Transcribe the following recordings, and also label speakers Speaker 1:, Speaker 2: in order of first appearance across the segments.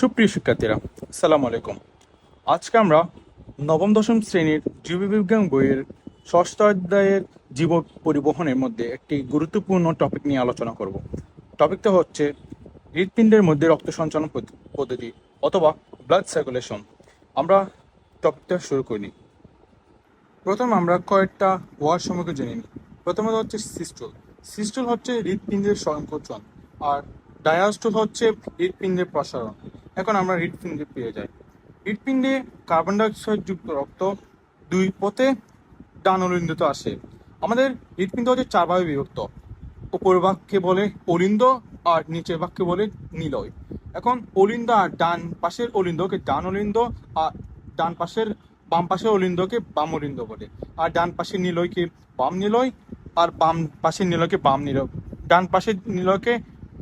Speaker 1: সুপ্রিয় শিক্ষার্থীরা, আসসালামু আলাইকুম। আজকে আমরা নবম, দশম শ্রেণির জীববিজ্ঞান বইয়ের ষষ্ঠ অধ্যায়ের জীব পরিবহনের মধ্যে একটি গুরুত্বপূর্ণ টপিক নিয়ে আলোচনা করব। টপিকটা হচ্ছে হৃৎপিণ্ডের মধ্যে রক্ত সঞ্চালন পদ্ধ- পদ্ধতি অথবা ব্লাড সার্কুলেশন আমরা টপিকটা শুরু করি প্রথম আমরা কয়েকটা ওয়ার সম্পর্কে জেনে নিই। প্রথমত হচ্ছে সিস্টুল। সিস্টুল হচ্ছে হৃৎপিণ্ডের সংকোচন আর ডায়াস্টুল হচ্ছে হৃৎপিণ্ডের প্রসারণ। এখন আমরা হৃৎপিণ্ডে পেয়ে যাই। হৃৎপিণ্ডে কার্বন ডাইঅক্সাইড যুক্ত রক্ত দুই পথে ডান অলিন্দিত আসে। আমাদের হৃৎপিণ্ড হচ্ছে চার ভাগে বিভক্ত। উপর ভাগকে বলে অলিন্দ আর নিচের ভাগকে বলে নিলয়। এখন অলিন্দ আর ডান পাশের অলিন্দকে ডান অলিন্দ আর ডান পাশের বাম পাশের অলিন্দকে বাম অলিন্দ বলে। আর ডান পাশের নিলয়কে বাম নিলয় আর বাম পাশের নিলয়কে বাম নিলয়। ডান পাশের নিলয়কে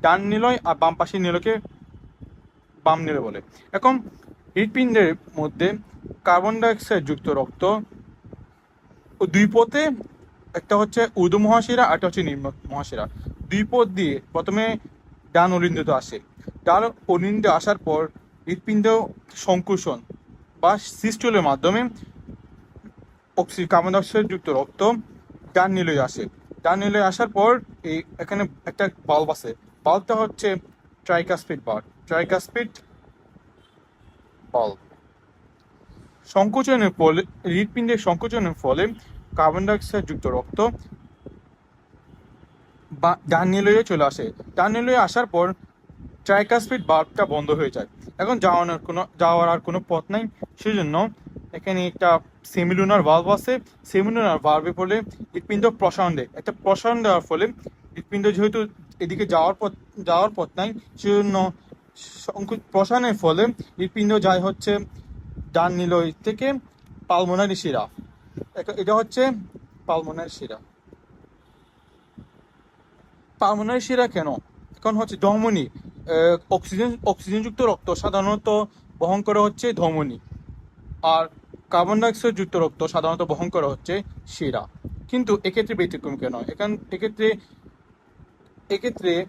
Speaker 1: ডান নিলয় আর বাম পাশের নিলয়কে বাম নিলয় বলে। এখন হৃৎপিণ্ডের মধ্যে কার্বন ডাইঅক্সাইড যুক্ত রক্ত দুই পথে একটা হচ্ছে ঊর্ধ্ব মহাশিরা একটা হচ্ছে নিম্ন মহাশিরা। দুই পথ দিয়ে প্রথমে ডান অলিন্দিত আসে। ডান অলিন্দে আসার পর হৃৎপিণ্ড সংকুশন বা সিস্টুলের মাধ্যমে অক্সি কার্বন ডাইঅক্সাইড যুক্ত রক্ত ডান নিলয়ে আসে। ডান নিলয়ে আসার পর এই এখানে একটা বাল্ব আছে। বাল্বটা হচ্ছে ট্রাইকাসপিড বাল্ব ট্রাইকাসপিড বাল্ব সংকোচনের ফলে, হৃৎপিণ্ডের সংকোচনের ফলে কার্বন ডাইঅক্সাইড যুক্ত রক্ত বা ডান চলে আসে। ডান নিলয়ে আসার পর ট্রাইকাসপিড বাল্বটা বন্ধ হয়ে যায়। এখন যাওয়ানোর কোনো, যাওয়ার আর কোনো পথ নাই। সেজন্য এখানে একটা সেমিলুনার ভাল্ব আছে। সেমিলুনার ভাল্বের ফলে হৃৎপিণ্ড প্রসারণ দেয়। একটা প্রসারণ দেওয়ার ফলে হৃৎপিণ্ড যেহেতু এদিকে যাওয়ার পথ যাওয়ার পথ নাই, সেজন্য সংকো- প্রসারণের ফলে হৃৎপিণ্ড যায় হচ্ছে ডান নিলয় থেকে পালমোনারি শিরা। এটা- হচ্ছে পালমোনারি শিরা। পালমোনারি শিরা কেন? এখন হচ্ছে ধমনী। অক্সিজেন, অক্সিজেনযুক্ত রক্ত সাধারণত বহন করা হচ্ছে ধমনী। আর কার্বন ডাইঅক্সাইড যুক্ত রক্ত সাধারণত বহন করা হচ্ছে শিরা। কিন্তু এক্ষেত্রে ব্যতিক্রম কেন? এখান এক্ষেত্রে এক্ষেত্রে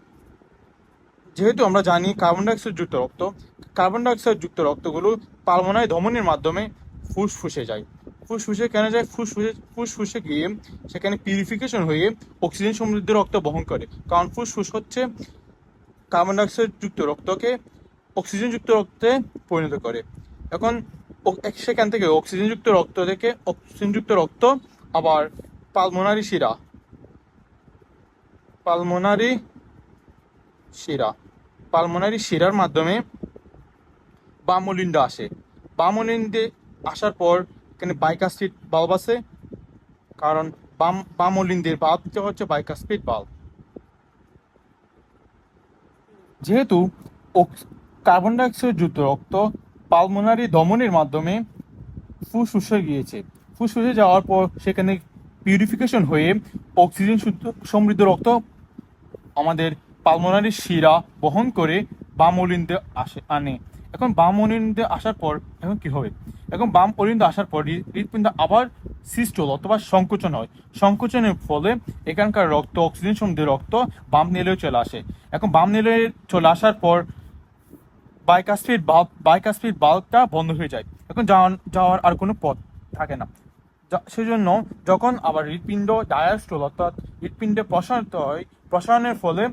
Speaker 1: যেহেতু আমরা জানি কার্বন ডাইঅক্সাইড যুক্ত রক্ত কার্বন ডাইঅক্সাইড যুক্ত রক্তগুলো পালমোনারি ধমনীর মাধ্যমে ফুসফুসে যায়। ফুসফুসে কেন যায়? ফুসফুসে ফুসফুসে গিয়ে সেখানে পিউরিফিকেশন হয়ে অক্সিজেন সমৃদ্ধ রক্ত বহন করে। কারণ ফুসফুস হচ্ছে কার্বন ডাইঅক্সাইড যুক্ত রক্তকে অক্সিজেন যুক্ত রক্তে পরিণত করে। এখন সেখান থেকে অক্সিজেন যুক্ত রক্ত থেকে অক্সিজেন যুক্ত রক্ত আবার পালমোনারি শিরা। পালমোনারি শিরা। পালমোনারি শিরার মাধ্যমে বামলিন্দ আসে। বামলিন্ডে আসার পর এখানে বাইকাস্পিড বাল্ব আছে। কারণ বাম বামলিন্দের বাল্বটা হচ্ছে বাইকাস্পিড বাল্ব যেহেতু কার্বন ডাইঅক্সাইড যুক্ত রক্ত পালমোনারি দমনের মাধ্যমে ফুসফুসে গিয়েছে। ফুসফুসে যাওয়ার পর সেখানে পিউরিফিকেশন হয়ে অক্সিজেন সমৃদ্ধ রক্ত আমাদের পালমোনারি শিরা বহন করে বাম অলিন্দে আসে, আনে। এখন বাম অলিন্দে আসার পর, এখন কি হবে? এখন বাম অলিন্দে আসার পর হৃৎপিণ্ড আবার সিস্টল অথবা সংকোচন হয়। সংকোচনের ফলে এখানকার রক্ত, অক্সিজেন সমৃদ্ধ রক্ত বাম নিলয়ে চলে আসে। এখন বাম নিলয়ে চলে আসার পর বাইকাস্পিড বাল্ব, বাইকাস্পিড বাল্বটা বন্ধ হয়ে যায়। এখন যাওয়ার আর কোনো পথ থাকে না। সেজন্য যখন আবার হৃৎপিণ্ড ডায়াস্ট্রোল অর্থাৎ হৃৎপিণ্ডে প্রসারিত হয়, প্রসারণের ফলে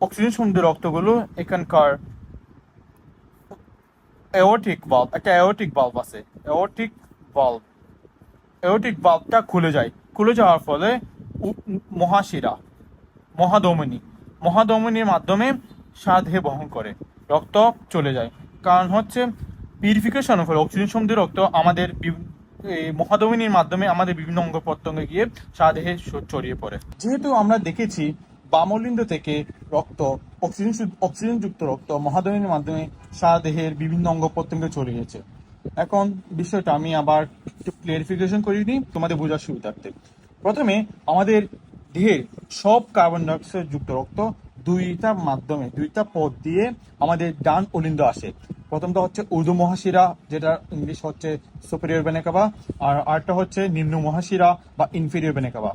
Speaker 1: অক্সিজেন সমৃদ্ধ রক্তগুলো এখানকার এওটিক বাল্ব একটা এওটিক বাল্ব আছে। এওটিক বাল্ব এওটিক বাল্বটা খুলে যায়। খুলে যাওয়ার ফলে মহাশিরা মহাধমনী মহাধমনীর মাধ্যমে সাধে বহন করে, রক্ত চলে যায়। কারণ হচ্ছে পিউরিফিকেশনের ফলে অক্সিজেন সমৃদ্ধ রক্ত আমাদের মহাধমনীর মাধ্যমে আমাদের বিভিন্ন অঙ্গ প্রত্যঙ্গে গিয়ে সাদেহে ছড়িয়ে পড়ে। যেহেতু আমরা দেখেছি বামলিন্দ থেকে রক্ত, অক্সিজেন অক্সিজেনযুক্ত রক্ত মহাধমনীর মাধ্যমে সারা দেহের বিভিন্ন অঙ্গ প্রত্যঙ্গে চলে গেছে। এখন বিষয়টা আমি আবার একটু ক্লিয়ারিফিকেশন করে দিই তোমাদের বোঝার সুবিধার্থে। প্রথমে আমাদের দেহের সব কার্বন ডাইঅক্সাইড যুক্ত রক্ত দুইটা মাধ্যমে, দুইটা পথ দিয়ে আমাদের ডান অলিন্দ আসে। প্রথমটা হচ্ছে ঊর্ধ্ব মহাশিরা যেটা ইংলিশ হচ্ছে সুপেরিয়র বেনেকাবা আর আরেকটা হচ্ছে নিম্ন মহাশিরা বা inferior vena cava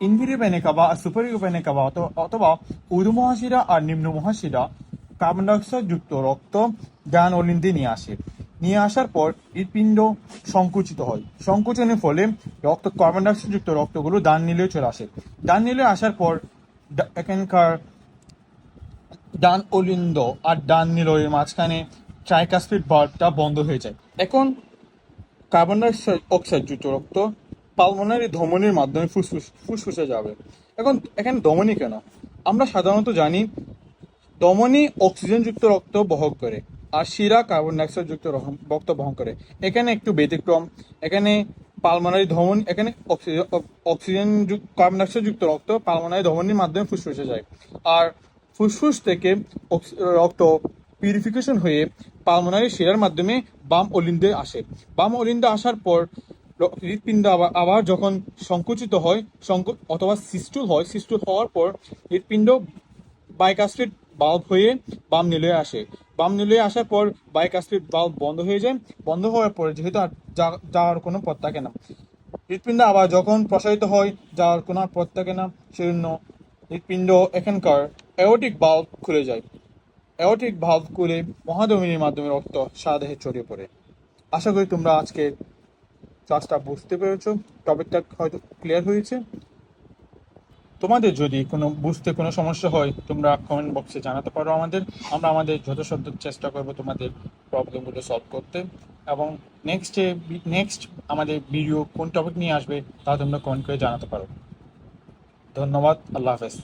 Speaker 1: inferior vena cava আর সুপেরিয়র বেনেকাবা অথবা অথবা ঊর্ধ্ব মহাশিরা আর নিম্ন মহাশিরা কার্বন ডাইঅক্সাইড যুক্ত রক্ত ডান অলিন্দে নিয়ে আসে নিয়ে আসার পর হৃৎপিণ্ড সংকুচিত হয় সংকুচনের ফলে রক্ত কার্বন ডাইঅক্সাইড যুক্ত রক্তগুলো ডান নীলে চলে আসে ডান নীলে আসার পর এখানকার ডান অলিন্দ আর ডান নীলয়ের মাঝখানে ট্রাইকাস্পিড বাল্বটা বন্ধ হয়ে যায় এখন কার্বন ডাইঅক্সাইড অক্সাইড যুক্ত রক্ত পালমোনারি ধমনির মাধ্যমে ফুসফুস, ফুসফুসে যাবে। এখন এখানে ধমনী কেন? আমরা সাধারণত জানি ধমনী অক্সিজেন যুক্ত রক্ত বহন করে, আর শিরা কার্বন ডাইঅক্সাইড যুক্ত রক্ত বহন করে। এখানে একটু ব্যতিক্রম, এখানে পালমোনারি ধমন, এখানে অক্সিজেন অক্সিজেন কার্বন ডাইঅক্সাইড যুক্ত রক্ত পালমোনারি ধমনির মাধ্যমে ফুসফুসে যায়। আর ফুসফুস থেকে রক্ত পিউরিফিকেশন হয়ে পালমোনারি শিরার মাধ্যমে বাম অলিন্দে আসে। বাম অলিন্দে আসার পর হৃৎপিণ্ড আবার আবার যখন সংকুচিত হয়, সংকু অথবা সিস্টুল হয়, সিস্টুল হওয়ার পর হৃৎপিণ্ড বাইকাস্ট্রিট বাল্ব হয়ে বাম নিলয়ে আসে। বাম নিলয়ে আসার পর বাইকাস্ট্রিট বাল্ব বন্ধ হয়ে যায়। বন্ধ হওয়ার পরে যেহেতু আর যাওয়ার কোনো পথ থাকে না। হৃৎপিণ্ড আবার যখন প্রসারিত হয়, যাওয়ার কোনো পথ থাকে না, সেজন্য হৃৎপিণ্ড এখানকার অ্যাওটিক বাল্ব খুলে যায়। অ্যাওটিক ভাল্ব খুলে মহাধমনির মাধ্যমে রক্ত সারা দেহে ছড়িয়ে পড়ে। আশা করি তোমরা আজকে ক্লাসটা বুঝতে পেরেছ? টপিকটা হয়তো ক্লিয়ার হয়েছে? তোমাদের যদি কোনো, বুঝতে কোনো সমস্যা হয়, তোমরা কমেন্ট বক্সে জানাতে পারো আমাদের। আমরা আমাদের যথাসাধ্য চেষ্টা করব তোমাদের প্রবলেমগুলো সলভ করতে। এবং নেক্সট নেক্সট আমাদের ভিডিও কোন টপিক নিয়ে আসবে, তা তোমরা কমেন্ট করে জানাতে পারো। ধন্যবাদ, আল্লাহ হাফেজ।